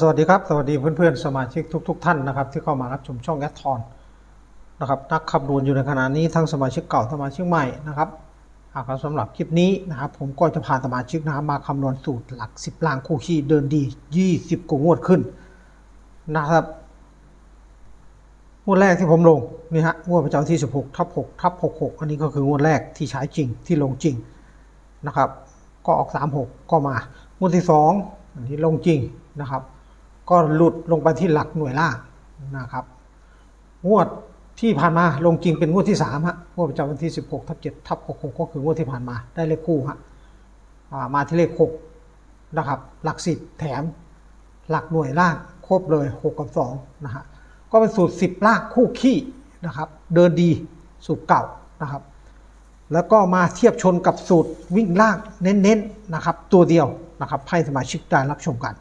สวัสดีครับ สวัสดีเพื่อนๆ สมาชิกทุกๆท่านนะครับ ที่เข้ามารับชมช่องแอดทอนนะครับนักคำนวณอยู่ในขณะนี้ทั้งสมาชิกเก่าสมาชิกใหม่นะครับอ่าครับสำหรับคลิปนี้นะครับ ผมก็จะพาสมาชิกนะครับมาคำนวณสูตรหลัก 10ล่างคู่ขี้เดินดี 20กว่างวดขึ้นนะครับงวดแรกที่ผมลงนี่ฮะงวดประจำที่ 16ทับ6ทับ66 อันนี้ก็คืองวดแรกที่ใช้จริงที่ลงจริงนะครับ ก็ออก 36 ก็มางวดที่ 2 อันนี้ลงจริงนะครับ ก็หลุดลงไปที่หลักหน่วยล่างนะครับ งวดที่ผ่านมาลงจริงเป็นงวดที่3ฮะงวดประจำวันที่16ทับ7ทับ66ก็คืองวดที่ผ่านมาได้เลขคู่ฮะมาที่เลข6นะครับ หลักสิบแถมหลักหน่วยล่างครบเลย6กับ2นะฮะก็เป็นสูตร10ลางคู่ขี้นะครับ เดินดีสูตรเก่านะครับ แล้วก็มาเทียบชนกับสูตรวิ่งลางเน้นๆนะครับ ตัวเดียวนะครับให้สมาชิกได้รับชมกัน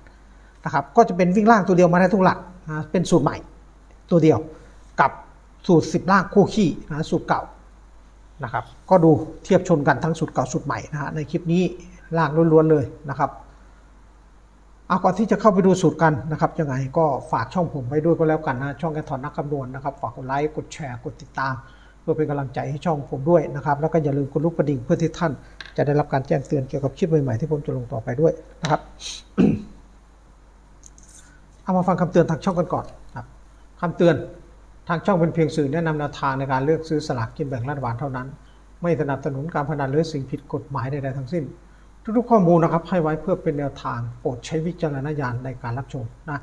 นะครับก็จะเป็นวิ่งล่างตัวเดียวมาได้ทุกหลักนะเป็นสูตรใหม่ตัวเดียวกับสูตร 10 ล่างคู่ขี้นะสูตรเก่านะครับก็ดูเทียบชนกันทั้งสูตรเก่าสูตรใหม่นะฮะในคลิปนี้ล่างล้วนๆเลยนะครับเอาก่อนที่จะเข้าไปดูสูตรกันนะครับยังไงก็ฝากช่องผมไว้ด้วยก็แล้วกันนะช่องแกถอนนักคำนวณนะครับฝากกดไลค์กดแชร์กดติดตาม เพื่อเป็นกำลังใจให้ช่องผมด้วยนะครับแล้วก็อย่าลืมกดลูกกระดิ่งเพื่อที่ท่าน จะได้รับการแจ้งเตือนเกี่ยวกับคลิปใหม่ๆที่ผมจะลงต่อไปด้วยนะครับ เอามาฟังคำเตือนทางช่องกันก่อนครับคำเตือนทางช่องเป็นเพียงสื่อแนะนำแนวทางในการเลือกซื้อสลากกินแบ่งรัฐบาลเท่านั้น ไม่สนับสนุนการพนันหรือสิ่งผิดกฎหมายใดๆทั้งสิ้น ทุกๆข้อมูลนะครับให้ไว้เพื่อเป็นแนวทางโปรดใช้วิจารณญาณในการรับชมนะ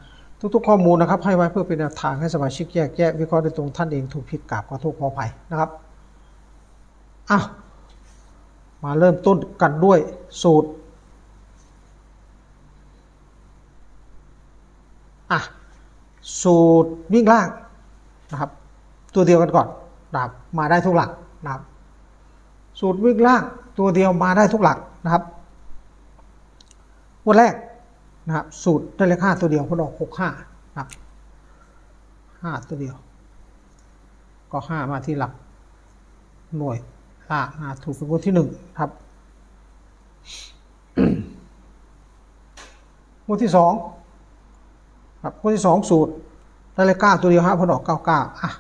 ทุกๆข้อมูลนะครับให้ไว้เพื่อเป็นแนวทางให้สมาชิกแยกแยะวิเคราะห์ได้ตรงท่านเองถูกผิดกราบขอโทษขออภัยนะครับอะมาเริ่มต้นกันด้วยสูตร อะสูตรวิ่งล่างนะครับ ตัวเดียวกันก่อนนะครับมาได้ทุกหลักนะครับ สูตรวิ่งล่างตัวเดียวมาได้ทุกหลักนะครับวันแรกนะครับ สูตรได้เลขห้าตัวเดียวพอดอกหกห้านะครับห้าตัวเดียว ก็ห้ามาที่หลัก หน่วยล่างนะถูกเป็นงวดที่หนึ่งครับงวดที่สอง ครับงวดที่สองสูตรได้เลขเก้าตัวเดียวฮะพอดอกเก้าเก้าอะ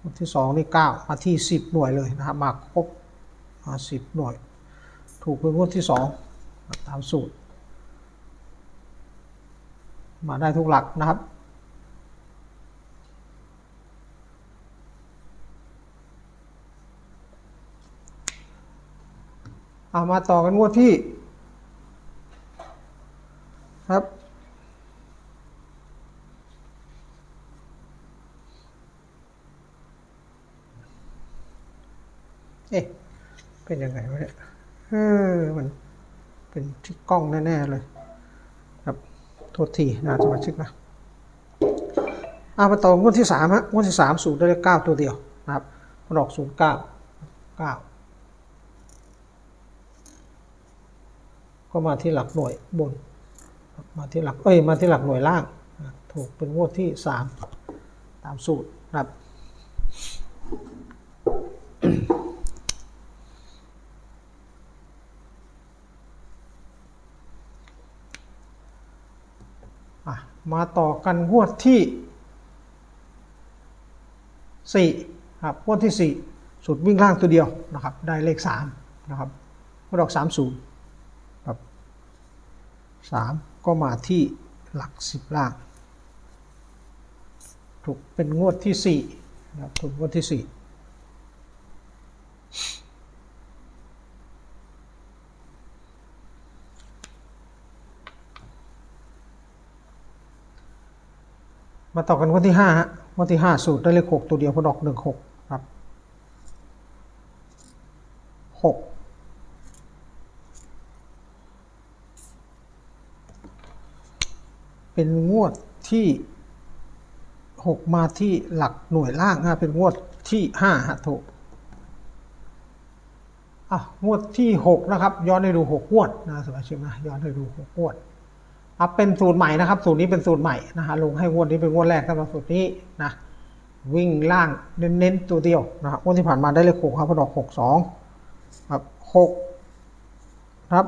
งวดที่สองนี่เก้ามาที่สิบหน่วยเลยนะครับมาครบมาสิบหน่วย ถูกเป็นงวดที่สองตามสูตร มาได้ทุกหลักนะครับเอามาต่อกันงวดที่ ครับ เอ๊ะ เป็นยังไงวะเนี่ยเออมันเป็นที่กล้องแน่ๆเลย ครับโทษทีนะสมาชิกนะเอามาต่องวดที่สามฮะงวดที่สามสูตรได้เลขเก้าตัวเดียวนะครับมันออกศูนย์เก้าเก้าก็มาที่หลักหน่วยบน มาที่หลักเอ้ยมาที่หลักหน่วยล่าง ถูกเป็นงวดที่สามตามสูตรนะครับ มาต่อกันงวดที่สี่ครับงวดที่สี่สุดวิ่งล่างตัวเดียวนะครับ ได้เลขสามนะครับก็ดอกสามศูนย์ครับสามก็มาที่หลักสิบล่าง ถูกเป็นงวดที่สี่นะครับถูกงวดที่สี่ มาต่อกันงวดที่ห้าฮะงวดที่ห้าสูตรได้เลขหกตัวเดียวพอดอกหนึ่งหกครับหกเป็นงวดที่หกมาที่หลักหน่วยล่างฮะเป็นงวดที่ห้าฮะถูกอะงวดที่หกนะครับ ย้อนให้ดูหกงวดนะสมาชิกนะย้อนให้ดูหกงวด อะเป็นสูตรใหม่นะครับ สูตรนี้เป็นสูตรใหม่นะฮะลงให้งวดนี้เป็นงวดแรกสำหรับสูตรนี้นะวิ่งล่างเน้นๆตัวเดียวนะครับงวดที่ผ่านมาได้เลขหกครับพอดอกหกสองครับหกครับ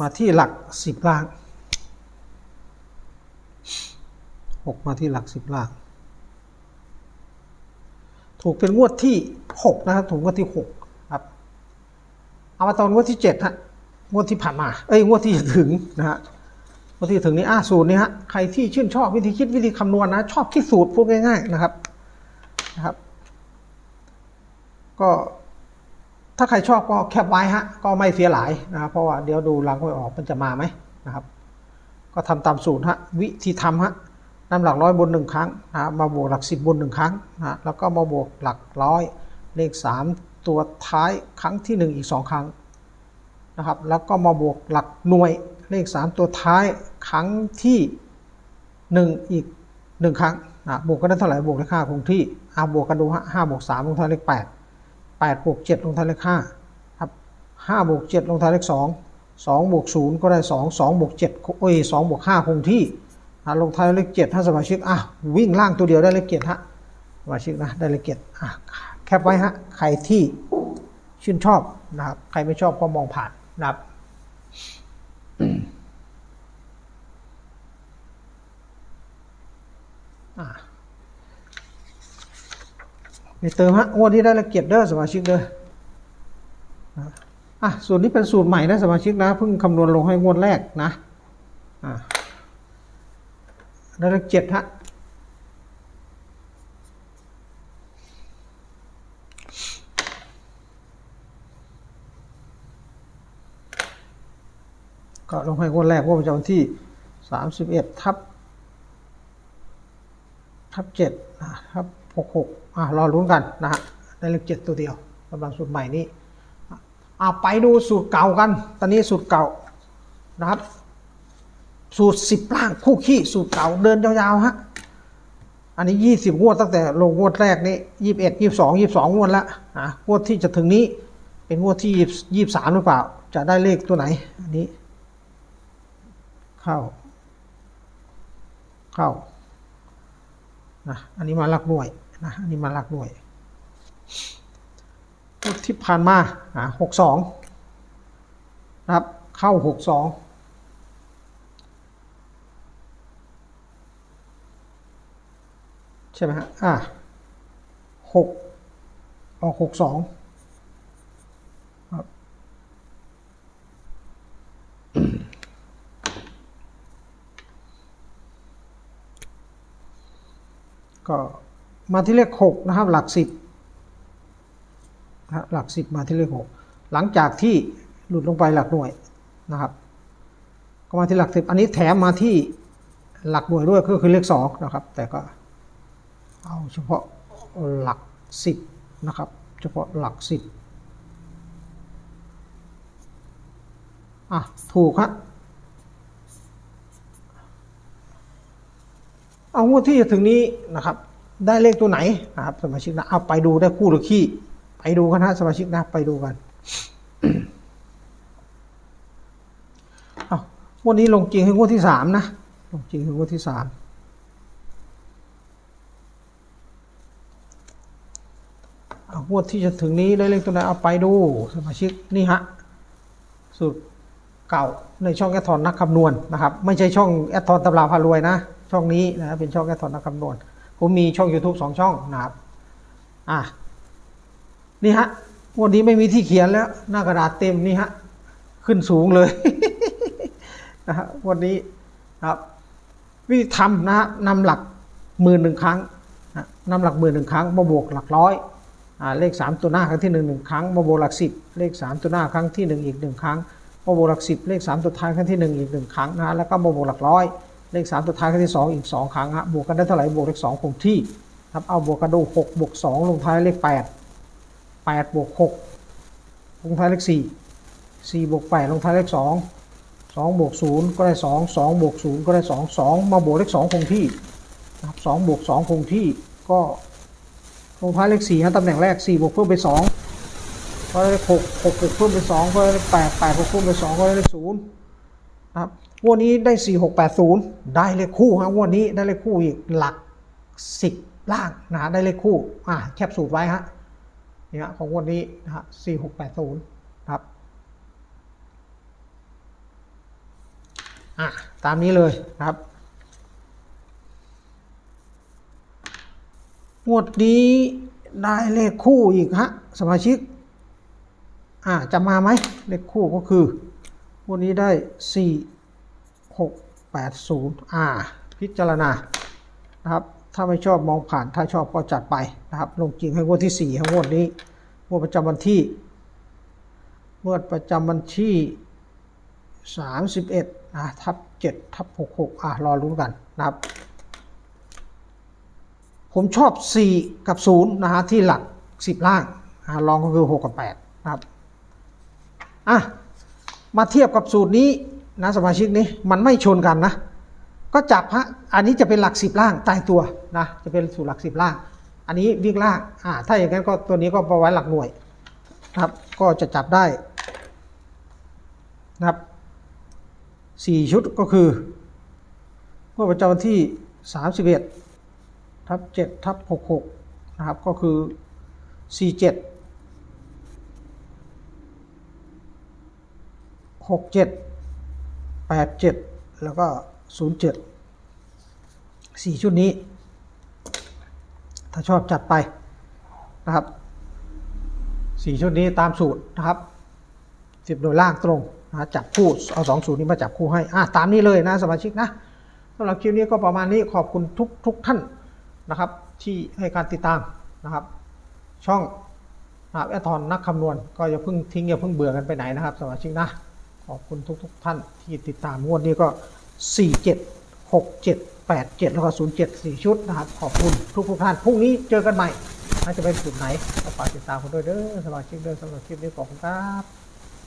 มาที่หลักสิบล่างหกมาที่หลักสิบล่าง ถูกเป็นงวดที่หกนะครับถูกงวดที่หก เอามาตอนงวดที่เจ็ดฮะงวดที่ผ่านมา เอ้ยงวดที่จะถึงนะฮะงวดที่ถึงนี้อะสูตรนี้ฮะใครที่ชื่นชอบวิธีคิดวิธีคำนวณนะ ชอบคิดสูตรพูดง่าย ๆ นะครับนะครับ ก็ถ้าใครชอบก็แคปไว้ฮะก็ไม่เสียหลายนะครับเพราะว่าเดี๋ยวดูหลังไว้ออกมันจะมาไหมนะครับ ก็ทำตามสูตรฮะวิธีทำฮะนำหลักร้อยบนหนึ่งครั้งนะมาบวกหลักสิบบนหนึ่งครั้งนะแล้วก็มาบวกหลักร้อยเลขสาม ตัวท้ายครั้งที่หนึ่งอีกสองครั้งนะครับแล้วก็มาบวกหลักหน่วยเลขสามตัวท้ายครั้งที่หนึ่งอีกหนึ่งครั้งนะบวกกันได้เท่าไหร่บวกเลขห้าคงที่อ่าบวกกันดูห้าบวกสามลงท้ายเลขแปดแปดบวกเจ็ดลงท้ายเลขห้าครับห้าบวกเจ็ดลงท้ายเลขสองสองบวกศูนย์ก็ได้สองสองบวกเจ็ดโอ้ยสองบวกห้าคงที่อะลงท้ายเลขเจ็ดถ้าสมาชิกอะวิ่งล่างตัวเดียวได้เลขเจ็ดฮะสมาชิกนะได้เลขเจ็ดอะ แคปไว้ฮะ ใครที่ชื่นชอบนะครับ ใครไม่ชอบก็มองผ่านนะครับอะไปเติมฮะงวดนี้ได้ลขเจ็ดเด้อสมาชิกเด้ออะส่วนนี้เป็นสูตรใหม่นะสมาชิกนะเพิ่งคำนวณลงให้งวดแรกนะอะได้เลขเจ็ดฮะ ก็ลงให้งวดแรกว่าประจำวันที่สามสิบเอ็ดทับทับเจ็ดทับหกหกอะรอลุ้นกันนะฮะได้เลขเจ็ดตัวเดียวสำหรับสูตรใหม่นี้อะไปดูสูตรเก่ากัน ตอนนี้สูตรเก่านะครับ สูตรสิบล่างคู่ขี้สูตรเก่าเดินยาวๆฮะอันนี้ยี่สิบงวดตั้งแต่ลงงวดแรกนี่ยี่สิบเอ็ดยี่สิบสองยี่สิบสองงวดละอะงวดที่จะถึงนี้เป็นงวดที่ยี่สิบสามหรือเปล่า จะได้เลขตัวไหน อันนี้ เข้า เข้านะอันนี้มาลักหน่วยนะอันนี้มาลักหน่วยที่ผ่านมาอะหกสองนะครับเข้าหกสองใช่ไหมฮะอ่าหกออกหกสอง ก็มาที่เลขหกนะครับหลักสิบนะหลักสิบมาที่เลขหกหลังจากที่หลุดลงไปหลักหน่วยนะครับ ก็มาที่หลักสิบอันนี้แถมมาที่หลักหน่วยด้วยก็คือเลขสองนะครับ แต่ก็เอาเฉพาะหลักสิบนะครับ เฉพาะหลักสิบอะถูกครับ เอางวดที่จะถึงนี้นะครับ ได้เลขตัวไหนนะครับ สมาชิกนะเอาไปดูได้คู่หรือขี้ ไปดูกันนะสมาชิกนะไปดูกันเอางวดนี้ลงจริงคืองวดที่สามนะลงจริงคืองวดที่สามเอางวดที่จะถึงนี้ได้เลขตัวไหนเอาไปดูสมาชิกนี่ฮะสูตรเก่าในช่องแอดทอนนักคำนวณนะครับ ไม่ใช่ช่องแอดทอนตำราพารวยนะ ช่องนี้นะเป็นช่องแอดทอนนักคำนวณผมมีช่อง YouTube สองช่องนะครับอะนี่ฮะวดนี้ไม่มีที่เขียนแล้ว หน้ากระดาษเต็มนี่ฮะขึ้นสูงเลยนะฮะวันนี้ครับวิธีทำนะฮะนำหลักหมื่นหนึ่งครั้งนะนำหลักหมื่นหนึ่งครั้งมาบวกหลักร้อยอ่าเลขสามตัวหน้าครั้งที่หนึ่งหนึ่งครั้งมาบวกหลักสิบเลขสามตัวหน้าครั้งที่หนึ่งอีกหนึ่งครั้งมาบวกหลักสิบเลขสามตัวท้ายครั้งที่หนึ่งอีกหนึ่งครั้งนะแล้วก็มาบวกหลักร้อย เลขสามตัวท้ายครั้งที่สองอีกสองครั้งฮะบวกกันได้เท่าไหร่บวกเลขสองคงที่ครับเอาบวกกันดูหกบวกสองลงท้ายเลขแปดแปดบวกหกลงท้ายเลขสี่สี่บวกแปดลงท้ายเลขสองสองบวกศูนย์ก็ได้สองสองบวกศูนย์ก็ได้สองสองมาบวกเลขสองคงที่นะครับสองบวกสองคงที่ก็ลงท้ายเลขสี่ฮะตำแหน่งแรกสี่บวกเพิ่มไปสองก็ได้เลขหกหกบวกเพิ่มไปสองก็ได้เลขแปดแปดบวกเพิ่มไปสองก็ได้เลขศูนย์นะครับ งวดนี้ได้สี่หกแปดศูนย์ได้เลขคู่ฮะงวดนี้ได้เลขคู่อีกหลักสิบล่างนะได้เลขคู่อ่าแคปสูตรไว้ฮะนี่ฮะของงวดนี้นะฮะสี่หกแปดศูนย์ครับอะตามนี้เลยครับงวดนี้ได้เลขคู่อีกฮะสมาชิก อ่าจะมาไหมเลขคู่ก็คือวันนี้ได้4 6 8 0อ่าพิจารณานะครับ ถ้าไม่ชอบมองผ่านถ้าชอบก็จัดไปนะครับ ลงจริงให้งวดที่ 4 ให้งวดนี้งวดประจำวันที่งวดประจำวันที่ 31อ่าทับ7ทับ66อ่ารอรุ้นกันนะครับ ผมชอบ 4 กับ 0 นะฮะ ที่หลัก 10 ล่างอ่ารองก็คือ 6 กับ 8 นะครับ อะ มาเทียบกับสูตรนี้ นะสมาชิกนี้มันไม่ชนกันนะ ก็จับฮะอันนี้จะเป็นหลัก10ล่างตายตัวนะจะเป็นสูตรหลัก10ล่าง อันนี้วิ่งล่างอ่าถ้าอย่างนั้นก็ตัวนี้ก็ไปไว้หลักหน่วยนะครับก็จะจับได้นะครับ4ชุดก็คือเมื่อประจำวันที่31ทับ7ทับ66นะครับก็คือ47 67 87 แล้วก็ 07 4 ชุดนี้ ถ้าชอบจัดไปนะครับ 4 ชุดนี้ตามสูตรนะครับ10โดยล่างตรงนะจับคู่เอา2สูตรนี้มาจับคู่ให้อะตามนี้เลยนะสมาชิกนะสำหรับคลิปนี้ก็ประมาณนี้ขอบคุณทุกทุกท่านนะครับ ที่ให้การติดตามนะครับ ช่องนะครับแอทอนนักคำนวณก็อย่าเพิ่งทิ้งอย่าเพิ่งเบื่อกันไปไหนนะครับสมาชิกนะ ขอบคุณทุกทุกท่านที่ติดตามงวดนี้ก็ 4 7 6 7 8 7 แล้วก็ 0 7 4 ชุดนะครับ ขอบคุณทุกทุกท่าน พรุ่งนี้เจอกันใหม่น่าจะเป็นจุดไหนก็ฝากติดตามกันด้วยเด้อสมาชิกเด้อสำหรับคลิปนี้ขอบคุณครับ